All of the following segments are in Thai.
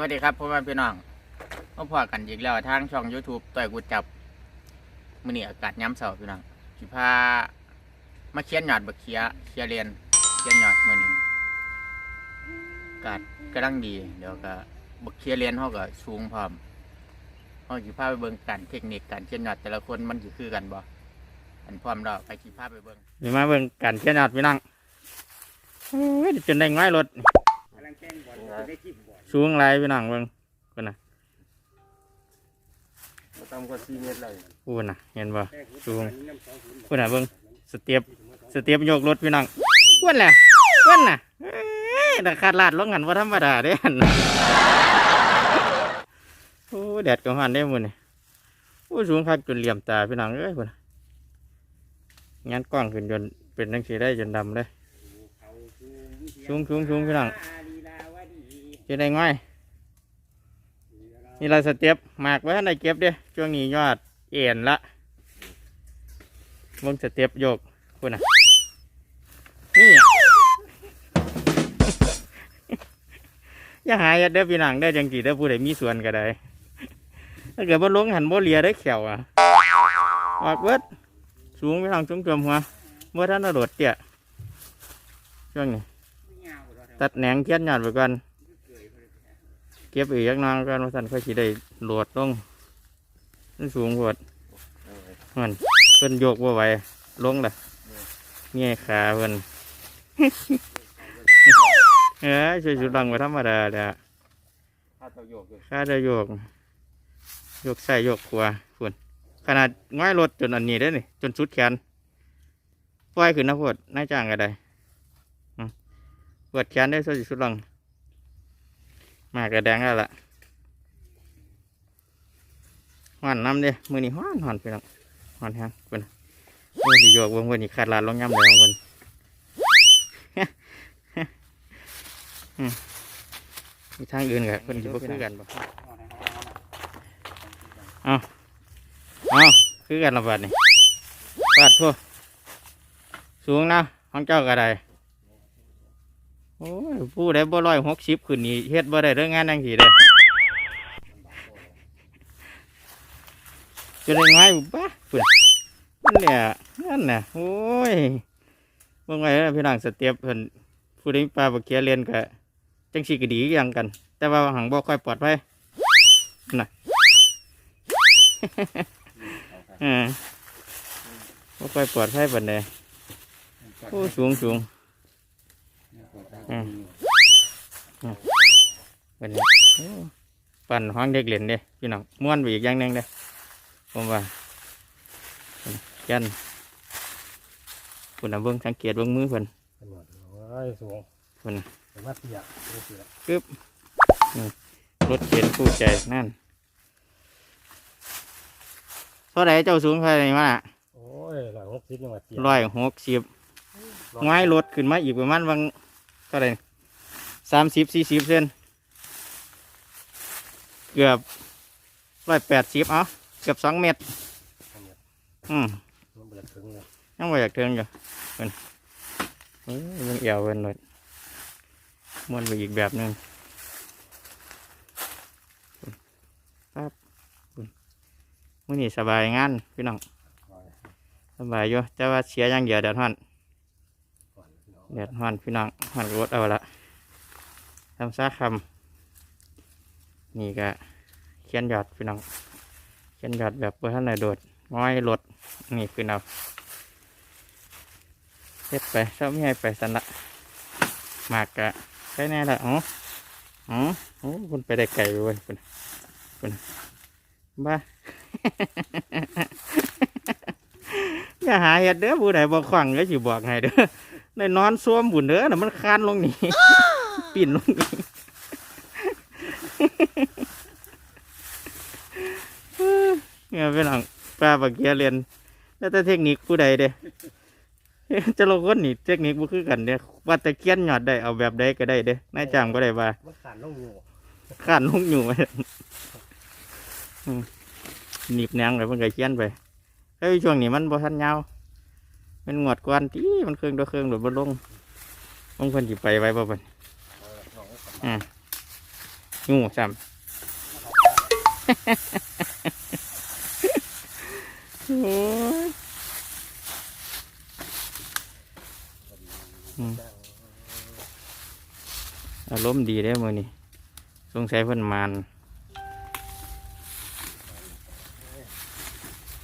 วัสดีครับพ่อแม่พี่น้องมาพอกันอีกแล้วทางช่อง YouTube ต่อยกูจับมื้อนี้อากาศย้ำเสาร์พี่น้องสิพามาเคียนหยอดบักเคียเคียเรียนเคียนหยอดมือนี้อากาศกำลังดี เดี๋ยวก็บักเคียเรียนเฮาก็สูงพร้อมเฮาสิพาไปเบิ่งการเทคนิคการเคียนหยอดแต่ละคนมันสิคือกันบ่อันพร้อมแล้วไปสิพาไปเบิ่งมาเบิ่งกันเขียนยอดพี่น้องโอ้ยจนได้ง่อยรถ ลังแข่งบอลได้จิ้มบอลสูงไรพี่น้องเบิ่งคุณน่ะต่ำกว่าสี่เมตรเลยพูดน่ะเห็นบ่สูงพูดน่ะเบิ่งสเตียบสเตียบโยกรถพี่น้องอ้วนแหละอ้วนน่ะเอ้ยแต่ขาดลาดลงกันว่าธรรมดาเด้หั่นน่ะโอ้แดดก็หันได้มื้อนี่โอ้สูงคักจนเหลี่ยมตาพี่น้องเอ้ยพุ่นน่ะงานกล้องขึ้นจนเป็นจังซี่ได้จนดำเลยสูงสูงสูงพี่น้อง จะได้ง่อยนี่เราสเต็ปหมากไว้ให้ในเก็บเด้ช่วงนี้ยอดเอ็นละมึงสเต็ปโยกคุณน่ะนี่อย่าหายเด้อพี่นังได้จังจีเด้อผู้ใดมีส่วนก็ได้ถ้าเกิดว่าลงหันบ่เลียได้แขวอะออกเบิดสูงพี่นังสูงเกือบหัวเมื่อท่านโดดเตี้ยช่วงนี้ตัดแหนงเทียนหยอดไปก่อน ก็บอีกยักน้องก่อนว่าสันค่อยสิได้โหลดลงมันสูงกว่ามันเพิ่นโยกว่าไหวลงเลยเงี้ยขาเพิ่นเอ้ยช่วยสุดดังไปธรรมดาเด้อถ้าตัวโยกเลยข้าจะโยกโยกใส่โยกขวาพุ่นขนาดง่อยรถจนอันนี้ได้อนี่จนสุดแขนปล่อยขึ้นนะพวดนายจ้างก็ได้อืมปวดแขนได้ช่วยสุดดัง มากระแดงแล้วล่ะหอนน้ำเด้มือนี่หอนหอนไปน้องหอนแฮงเพิ่นมือนี่โยกเบิ่งเพิ่นนี่ขาดลานลงย่ำเลยของเพิ่นอืมมีทางอื่นกับเพิ่นสิบ่คือกันบ่เอาเอาคือกันละบาดนี่บาดทั่วสูงนะของเจ้าก็ได้ โอ้ยผู้ใดบ่ร้อยหกสิบขึ้นนี่เฮ็ดบ่ได้เรื่องงานนั่งสีเด้อจะได้ง่ายบ้าเพื่อนนั่นแหละนั่นน่ะโอ้ยเมื่อไงพี่น้องสเตียบเพิ่นผู้ใดมีปลาบักเขียเรียนก็จังสีก็ดีคือกันกัน แต่ว่าหังบ่ค่อยปลอดภัยน่ะออบ่ค่อยปลอดภัยปานใดโอ้สูงสูง เป็นไงโอ้ปั่นห้องเด็กเล่นเด้พี่น้องม้วนไปอีกอย่างหนึ่งเด้ผมว่ายันคุณน่ะเบิ่งสังเกตเบิ่งมือเพิ่นเป็นหมดโอ้สูงเพิ่นแต่ว่าเสียไม่เสียรถเข็นคู่ใจนั่นเท่าไหร่เจ้าสูงเท่าไหร่มาโอ้ยร้อยหกสิบยังว่าเสียร้อยหกสิบง่ายรถขึ้นมาอีกประมาณวัง ท่าไหร่สามสิบสี่สิบเซนเกือบร้อยแปดสิบเอาเกือบสองเมตร อืมมันเบิดถึงเลยยังไม่อยากเทิงอยู่เพิ่นเอ้ยมันเอี่ยวเพิ่นเลยม้วนไปอีกแบบหนึงครับมื่อนี้สบายงานพี่น้องสบายอยู่แต่ว่าเสียอย่างเดียวเดือดร้อน ก่อนพี่น้องเดือดร้อนพี่น้องร้อนรถเอาละทำซาคำนี่ก็เขียนยอดพี่น้องเขียนยอดแบบเพื่อท่านไหนโดดง้อยรถนี่คือเอาเฮ็ดไปถ้าไม่ให้ไปสันละหมากกะใช่แน่ละอ๋ออ๋อโอ้คุณไปได้ไกลเว้ยคุณคุณบ้าอย่าหาเห็ดเด้อผู้ใดบอกขวังก็สิบอกให้เด้อ ได้นอนซ้วมบุญเด้อน่ะมันคานลงนี่ ปิ่นลงนี่เนี่ยเป็นหลังปลาบักเกียเรียนแล้วแต่เทคนิคผู้ใดเด้จะลงคนนี่เทคนิคบ่คือกันเด้ว่าแต่เคียนยอดได้เอาแบบใดก็ได้เด้นายจ้างก็ได้ว่ามันขาดลงอยู่ข้านลงอยู่ไว้อืมหนีบแหนงไปเพิ่นก็เคียนไปเฮ้ยช่วงนี้มันบ่ทันยาว มันงวดกวนตีมันเครื่องตัวเครื่องโดดบ่ลงบางเพิ่นสิไปไว้บ่เพิ่นเอางูซ้ำโอ้ยอารมณ์ดีได้มือนี่สงสัยเพิ่นมาน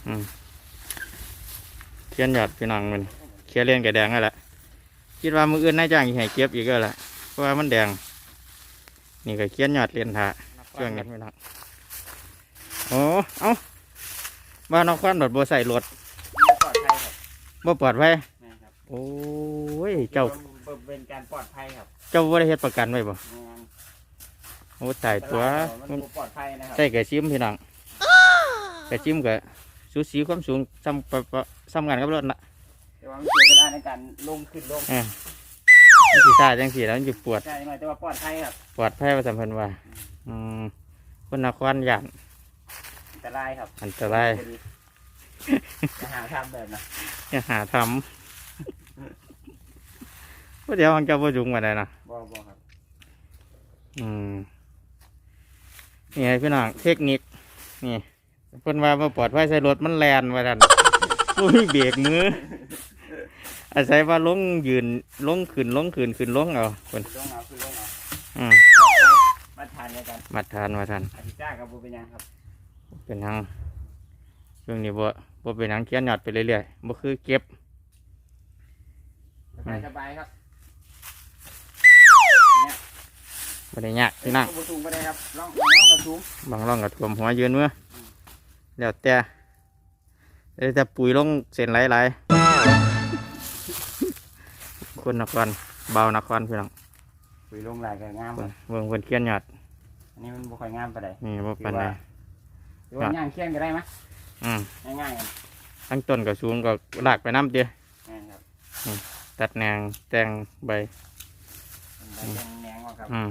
อืม เขียนหยาดพี่น้องมันเขียนเรียนกับแดงนั่นแหละคิดว่ามืออื่นนายจ้างสิให้เก็บอีกก็แหละเพราะว่ามันแดง นี่ก็เขียนหยอดเรียนท่าช่วงนี้พี่น้องโอ้เอ้าบ้านนอกควันรถบัใส่รถปลอดภัยครับบ่ปลอดภัยแม่นครับโอ้ยเจ้าเป็นการปลอดภัยครับเจ้าบ่ได้เฮ็ดประกันไว้บ่แม่นโอ้ตายตัวมันบ่ปลอดภัยนะครับ ใส่กระชิมพี่น้องกระชิมกับ สูสีความสูงซ้ำปะปะซ้ำกันกับรถละแต่ว่ามันเสียเวลาในการลงขึ้นลงเออมันสิซ่าจังสี่แล้วมันจะปวด ใช่หน่อยแต่ว่าปลอดภัยครับปลอดภัยว่าสัมพันธ์ว่า อืมคนนครย่านอันตรายครับอันตรายจะหาทำแบบนะอย่าหาทำว่าเดี๋ยวมันจะบ่จุงมาได้นะบ่บ่ครับอืมนี่ไงพี่น้องเทคนิคนี่ เพิ่นว่ามาปลอดภัยใส่รถมันแลนว่าท่านอุ้ยเบรกมืออาศัยว่าลงยืนลงขึ้นลงขึ้นขึ้นลงเอาเพิ่นลงเอาคือลงเอาอืมมาทานกันมาทานมาทานอธิจ้ากับบุเป็นหยังครับ เป็นหยังช่วงนี้บ่บ่เป็นหยังเขียนหยอดไปเรื่อยๆบ่คือเก็บสบายสบายครับบ่ได้ยากพี่น้องกระสูงไปเลยครับลองลองลองกระสูงบางร่องกับท่วมหัวยืนมือ แล้วแต่เดี๋ยวจะปุ๋ยลงเส้นหลายๆคนนครเบานครพี่น้องคุยลงหลายก็งามเบิ่งเบิ่งเพิ่นเขียนหยอดอันนี้มันบ่ค่อยงามปานใดนี่บ่ปานใดหรือว่าย่างเคียงก็ได้ไหมอืมง่ายๆกันทั้งต้นก็สูงก็ลากไปน้ำเดียวง่ายครับตัดแนงแตงใบเป็นใบแดงแหนงออกครับอืม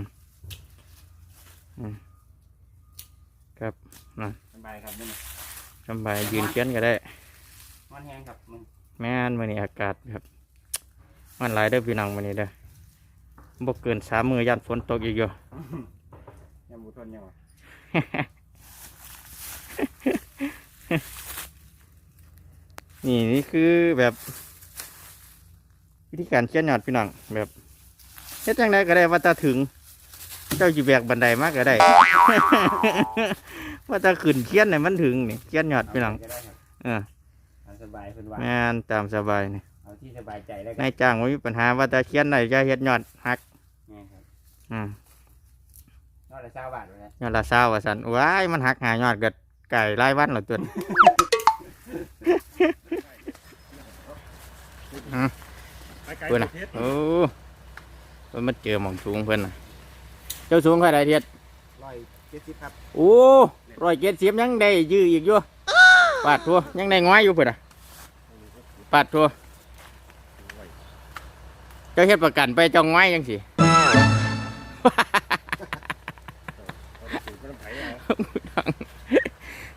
อืมครับสบายครับนี่สำบายยืนเขียนก็ได้ มันแห้งครับมันแม่นมื้อนี้อากาศครับมันหลายเด้อพี่น้องมื้อนี้เด้อบ่เกินสามมื้อยันฝนตกอีกอยู่ ยังบุทนยังวะนี่นี่คือแบบวิธีการเขียนยอดพี่น้องแบบเฮ็ดจังไดก็ได้ว่าจะถึง เจ้าจีแบกบันไดมากก็ได้ ว่าจะขึ้นเขียนให้มันถึงนี่เขียนยอดพี่น้องก็ได้ครับเออเอาสบายเป็นว่าแม่นตามสบายนี่เอาที่สบายใจแล้วกันนายจ้างไม่มีปัญหาว่าจะเขียนไหนจะเฮ็ดยอดหักนี่ครับอืมนอกจากเช้าบาทเลยนะยอดละเศร้าว่าสันว้ายมันหักหายอดเกิดไก่รายวันเหรอตัวนี้เพื่อนน่ะโอ้เพิ่นมาเจอหมองสูงเพื่อนน่ะเจ้าสูงเท่าไรเทียดร้อยเจ็ดสิบครับ โอ้ ร้อยเจ็ดสิบยังได้ยื้ออีกอยู่ปาดทัวยังได้ง้อยอยู่เพื่อนน่ะปาดทัวเจ้าเฮ็ดประกันไปเจ้าง้อยยังสิ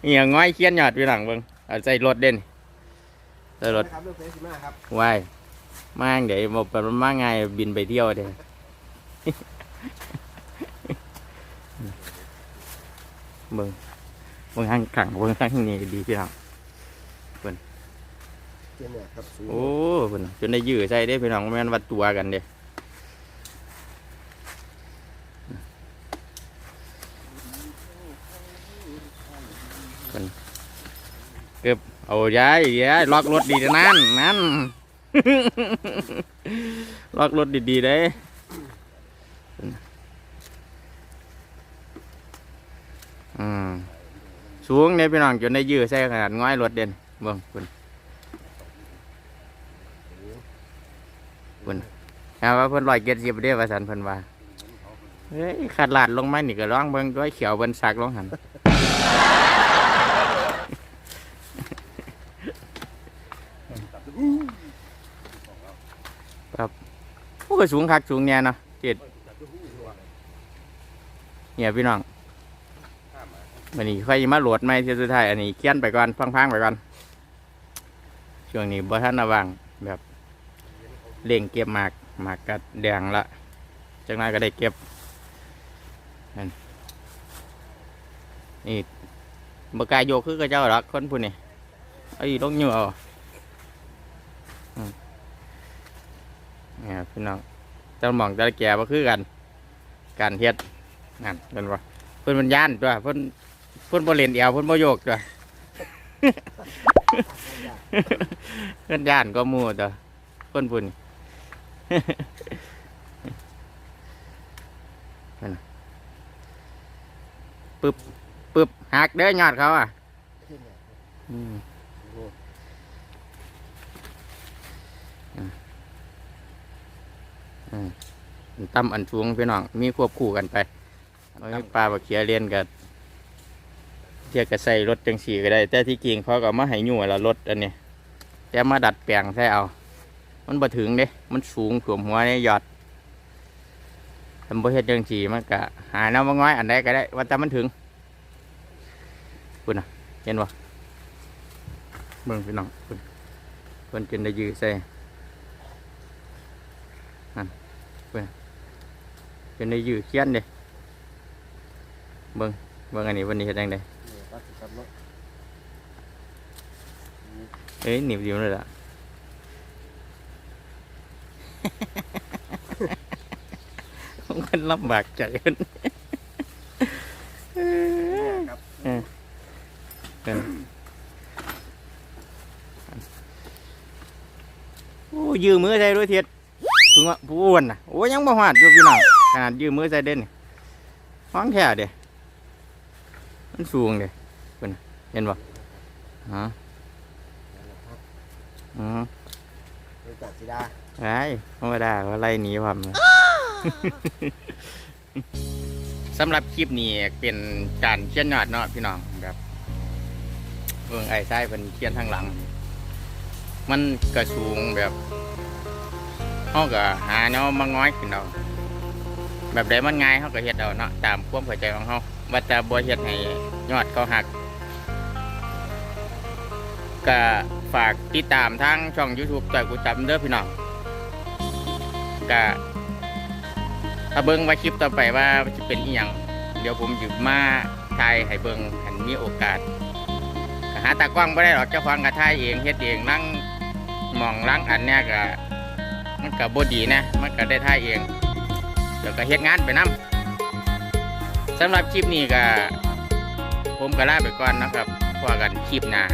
เหี่ยง้อยเคียนหยอดพี่หลังเบิ่งเอาใส่รถเด่นใส่รถวายมาจั่งเดี๋ยวบอกเป็นมาไงบินไปเที่ยวเด้เบิ่ง เบิ่งทางขังเบิ่งทางนี้ก็ดีพี่น้องเจียนเนี่ยครับสูงโอ้เพิ่นน่ะจนได้ยื้อใส่ได้พี่น้องบ่แม่นวัดตัวกันเด้เพิ่นเก็บเอาย้ายย้ายล็อกรถดีๆนั่นนั่นล็อกรถดีๆเด้อืม สูงเนี่ยพี่น้องจนได้ยื้อใส่ขนาดง้อยรถเด่นเบิ่งเพิ่นครับว่าเพิ่นลอยเกียรติบเด้อว่าสันเพิ่นว่าเฮ้ยขาดลาดลงมานี่ก็ร้องเบิ่งด้วยเขียวเบิ่นสักลงหันครับโอ้ก็สูงคักสูงเนี่ยเนาะเจ็ดเนี่ยพี่น้อง วันนี้ค่อยมาโหลดใหม่เที่ยสุดท้ายอันนี้เขียนไปก่อนพังๆไปก่อนช่วงนี้บ่ทันระวังแบบเล่งเก็บหมากหมากกัดแดงละจากนั้นก็ได้เก็บน,นี่บกายโยคือกับเจ้าหรอกคนผู้นี่ไอ้ลงเหงื่อเอาอืมเนี่ยพี่น้องเจ้าหมองเจ้าแก่บ่คือกัน การเฮ็ดนั่นเป็นว่าเพิ่นมันย่านตัวเพิ่น พิ่นบ่เล่นเอวเพิ่นบ่โยกตัวเพิ่นย่านก็มู่ตัวเพิ่นพุ่นปึ๊บปึ๊บหักเด้อยอดเขาอะอืมตั้มอันสูงพี่น้องมีควบคู่กันไปปลาบักเขียเรียนกับ ทียบกับใส่รถจังสีก็ได้ แต่ที่จริงเขาก็มาให้อยู่ละรถอันนี้แต่มาดัดแปลงใส่เอา มันบ่ถึงเด้มันสูงถ่วมหัวเนี่ยยอดทำบ่เฮ็ดจังสีมันก็หาแนวมาง้อยอันใดก็ได้ ว่าแต่มันถึงคุณน่ะเห็นบ่เบิ่งพี่น้องเพิ่นเพิ่นได้ยื้อใส่จนได้ยื้อเขียนเด้เบิ่งเบิ่งอันนี้วันนี้เฮ็ดจังได เนี่ยครับครับเนาะเอ้ยหนีบอยู่เลยล่ะ มันลำบากใจมันเนี่ยครับเป็นโอ้ยืมมือใส่ด้วยเทียดถึงว่าผู้อ้วนน่ะโอ้ยังบ่หวาดอยู่พี่น้องขนาดยืมมือใส่เด่นนี่ห้องแค่เด้มันสูงเด้ เพิ่นน่ะเห็นบ่ฮะนั่นแหละครับอือบริษัทสีดาไอ้ธรรมดาว่าไล่หนีความนะสำหรับคลิปนี้เป็นการเขียนยอดเนาะพี่น้องแบบเบิ่งไอ้ไส้เป็นเขียนทางหลัง มันกระสูงแบบเขาก็หาเนาะมาง้อยขึ้นเอาแบบใดมันง่ายเขาก็เฮ็ดเอาเนาะตามความเข้าใจของเขาว่าแต่บ่เฮ็ดให้ยอดเขาหัก ก็ฝากติดตามทางช่อง YouTube ต่อยกูจำเด้อพี่น้องก็ถ้าเบิ่งว่าคลิปต่อไปว่าจะเป็นอีหยังเดี๋ยวผมจะมาถ่ายให้เบิ่งหันมีโอกาสกหาตากล้องไม่ได้หรอกเจ้าของก็ถ่ายเองเฮ็ดเองนั่งมองล้างอันเนี้ยก็มันก็บดีนะ มันก็ได้ถ่ายเองเดี๋ยวก็เฮ็ดงานไปนํสำหรับคลิปนี้ก็ผมก็ลาไปก่อนนะครับพอกันคลิปหน้า